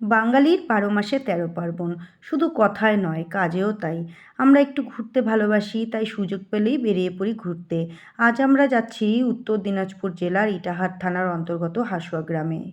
বাঙালির বারো মাসে তেরো পার্বণ। শুধু কথায় নয়, কাজেও তাই। আমরা একটু ঘুরতে ভালোবাসি, তাই সুযোগ পেলেই বেরিয়ে পড়ি ঘুরতে। আজ আমরা যাচ্ছি উত্তর দিনাজপুর জেলার ইটাহার থানার অন্তর্গত হাসুয়া গ্রামে।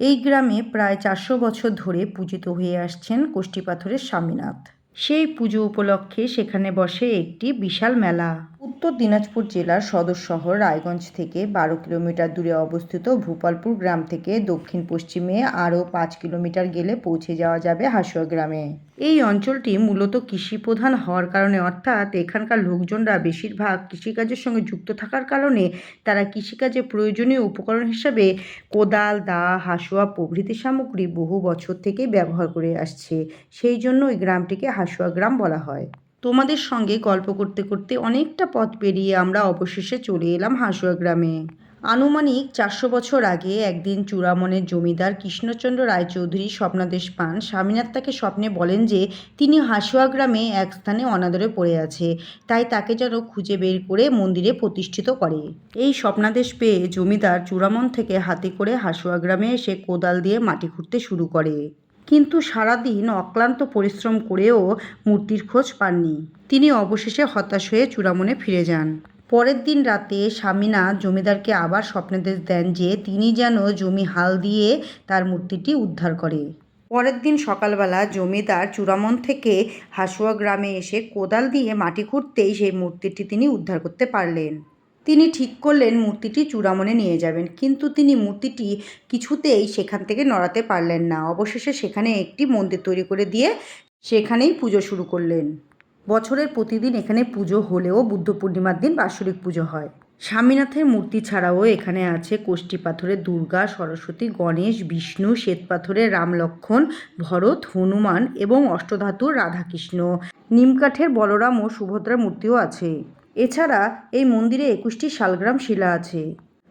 এই গ্রামে প্রায় চারশো বছর ধরে পূজিত হয়ে আসছেন কোষ্ঠীপাথরের স্বামীনাথ। সেই পুজো উপলক্ষে সেখানে বসে একটি বিশাল মেলা। উত্তর দিনাজপুর জেলার সদর শহর রায়গঞ্জ থেকে বারো কিলোমিটার দূরে অবস্থিত ভূপালপুর গ্রাম থেকে দক্ষিণ পশ্চিমে আরও পাঁচ কিলোমিটার গেলে পৌঁছে যাওয়া যাবে হাসুয়া গ্রামে। এই অঞ্চলটি মূলত কৃষি প্রধান হওয়ার কারণে, অর্থাৎ এখানকার লোকজনরা বেশিরভাগ কৃষিকাজের সঙ্গে যুক্ত থাকার কারণে তারা কৃষিকাজে প্রয়োজনীয় উপকরণ হিসাবে কোদাল, দা, হাসুয়া প্রভৃতি সামগ্রী বহু বছর থেকে ব্যবহার করে আসছে। সেই জন্য এই গ্রামটিকে হাসুয়া গ্রাম বলা হয়। তোমাদের সঙ্গে গল্প করতে করতে অনেকটা পথ পেরিয়ে আমরা অবশেষে চলে এলাম হাসুয়া গ্রামে আনুমানিক চারশো বছর আগে একদিন চূড়ামনের জমিদার কৃষ্ণচন্দ্র রায়চৌধুরী স্বপ্নাদেশ পান। স্বামীনাথ তাকে স্বপ্নে বলেন যে, তিনি হাসুয়া গ্রামে এক স্থানে অনাদরে পড়ে আছে, তাই তাকে যেন খুঁজে বের করে মন্দিরে প্রতিষ্ঠিত করে। এই স্বপ্নাদেশ পেয়ে জমিদার চূড়ামন থেকে হাতে করে হাসুয়া গ্রামে এসে কোদাল দিয়ে মাটি খুঁড়তে শুরু করে। কিন্তু সারাদিন অক্লান্ত পরিশ্রম করেও মূর্তির খোঁজ পাননি। তিনি অবশেষে হতাশ হয়ে চূড়ামনে ফিরে যান। পরের দিন রাতে স্বামীনাথ জমিদারকে আবার স্বপ্নাদেশ দেন যে তিনি যেন জমি হাল দিয়ে তার মূর্তিটি উদ্ধার করে। পরের দিন সকালবেলা জমিদার চূড়ামন থেকে হাসুয়া গ্রামে এসে কোদাল দিয়ে মাটি খুঁড়তেই সেই মূর্তিটি তিনি উদ্ধার করতে পারলেন। তিনি ঠিক করলেন মূর্তিটি চূড়ামনে নিয়ে যাবেন, কিন্তু তিনি মূর্তিটি কিছুতেই সেখান থেকে নড়াতে পারলেন না। অবশেষে সেখানে একটি মন্দির তৈরি করে দিয়ে সেখানেই পুজো শুরু করলেন। বছরের প্রতিদিন এখানে পুজো হলেও বুদ্ধ পূর্ণিমার দিন বাৎসরিক পুজো হয়। স্বামীনাথের মূর্তি ছাড়াও এখানে আছে কোষ্ঠী পাথরের দুর্গা, সরস্বতী, গণেশ, বিষ্ণু, শ্বেত পাথরের রাম লক্ষ্মণ ভরত, হনুমান এবং অষ্টধাতুর রাধাকৃষ্ণ। নিমকাঠের বলরাম ও সুভদ্রার মূর্তিও আছে। এছাড়া এই মন্দিরে একুশটি শালগ্রাম শিলা আছে।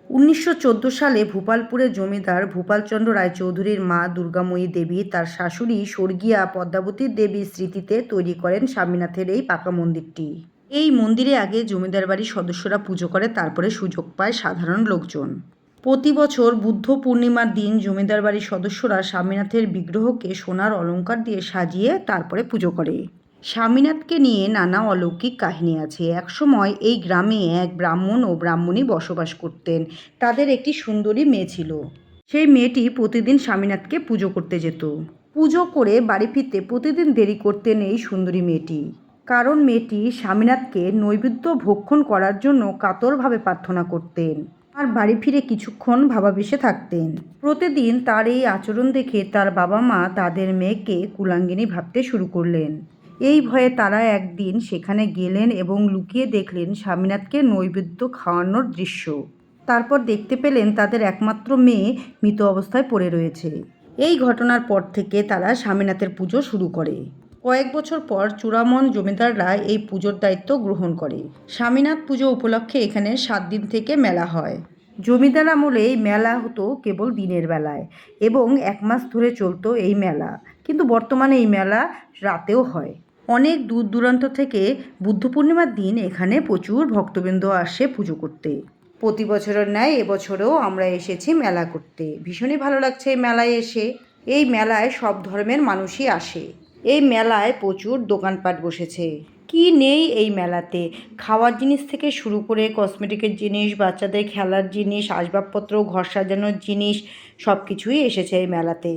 উনিশশো চোদ্দ সালে ভূপালপুরের জমিদার ভূপালচন্দ্র রায়চৌধুরীর মা দুর্গাময়ী দেবী, তার শাশুড়ি স্বর্গীয়া পদ্মাবতী দেবীর স্মৃতিতে তৈরি করেন স্বামীনাথের এই পাকা মন্দিরটি। এই মন্দিরে আগে জমিদার বাড়ির সদস্যরা পুজো করে, তারপরে সুযোগ পায় সাধারণ লোকজন। প্রতি বছর বুদ্ধ পূর্ণিমার দিন জমিদার বাড়ির সদস্যরা স্বামীনাথের বিগ্রহকে সোনার অলংকার দিয়ে সাজিয়ে তারপরে পুজো করে। স্বামীনাথকে নিয়ে নানা অলৌকিক কাহিনী আছে। একসময় এই গ্রামে এক ব্রাহ্মণ ও ব্রাহ্মণী বসবাস করতেন। তাদের একটি সুন্দরী মেয়ে ছিল। সেই মেয়েটি প্রতিদিন স্বামীনাথকে পুজো করতে যেত। পুজো করে বাড়ি ফিরতে প্রতিদিন দেরি করতেন এই সুন্দরী মেয়েটি। কারণ মেয়েটি স্বামীনাথকে নৈবেদ্য ভক্ষণ করার জন্য কাতরভাবে প্রার্থনা করতেন। আর বাড়ি ফিরে কিছুক্ষণ ভাবাবেশে থাকতেন। প্রতিদিন তার এই আচরণ দেখে তার বাবা মা তাদের মেয়েকে কুলাঙ্গিনী ভাবতে শুরু করলেন। এই ভয়ে তারা একদিন সেখানে গেলেন এবং লুকিয়ে দেখলেন স্বামীনাথকে নৈবেদ্য খাওয়ানোর দৃশ্য। তারপর দেখতে পেলেন তাদের একমাত্র মেয়ে মৃত অবস্থায় পড়ে রয়েছে। এই ঘটনার পর থেকে তারা স্বামীনাথের পুজো শুরু করে। কয়েক বছর পর চূড়ামন জমিদাররা এই পুজোর দায়িত্ব গ্রহণ করে। স্বামীনাথ পুজো উপলক্ষে এখানে সাত দিন থেকে মেলা হয়। জমিদার আমলে এই মেলা হতো কেবল দিনের বেলায় এবং এক মাস ধরে চলতো এই মেলা। কিন্তু বর্তমানে এই মেলা রাতেও হয়। অনেক দূর দূরান্ত থেকে বুদ্ধ পূর্ণিমার দিন এখানে প্রচুর ভক্তবৃন্দ আসে পুজো করতে। প্রতি বছরের ন্যায় এবছরও আমরা এসেছি মেলা করতে। ভীষণই ভালো লাগছে এই মেলায় এসে। এই মেলায় সব ধর্মের মানুষই আসে। এই মেলায় প্রচুর দোকানপাট বসেছে। কি নেই এই মেলাতে? খাওয়ার জিনিস থেকে শুরু করে কসমেটিকের জিনিস, বাচ্চাদের খেলার জিনিস, আসবাবপত্র, ঘর সাজানোর জিনিস সব কিছুই এসেছে এই মেলাতে।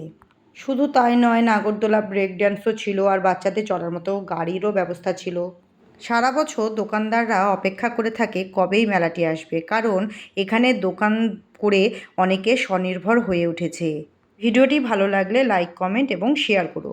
শুধু তাই নয়, নাগরদোলা ব্রেক ড্যান্সও ছিল আর বাচ্চাদের চলার মতো গাড়িরও ব্যবস্থা ছিল। সারা বছর দোকানদাররা অপেক্ষা করে থাকে কবেই মেলাটি আসবে, কারণ এখানে দোকান করে অনেকে স্বনির্ভর হয়ে উঠেছে। ভিডিওটি ভালো লাগলে লাইক কমেন্ট এবং শেয়ার করো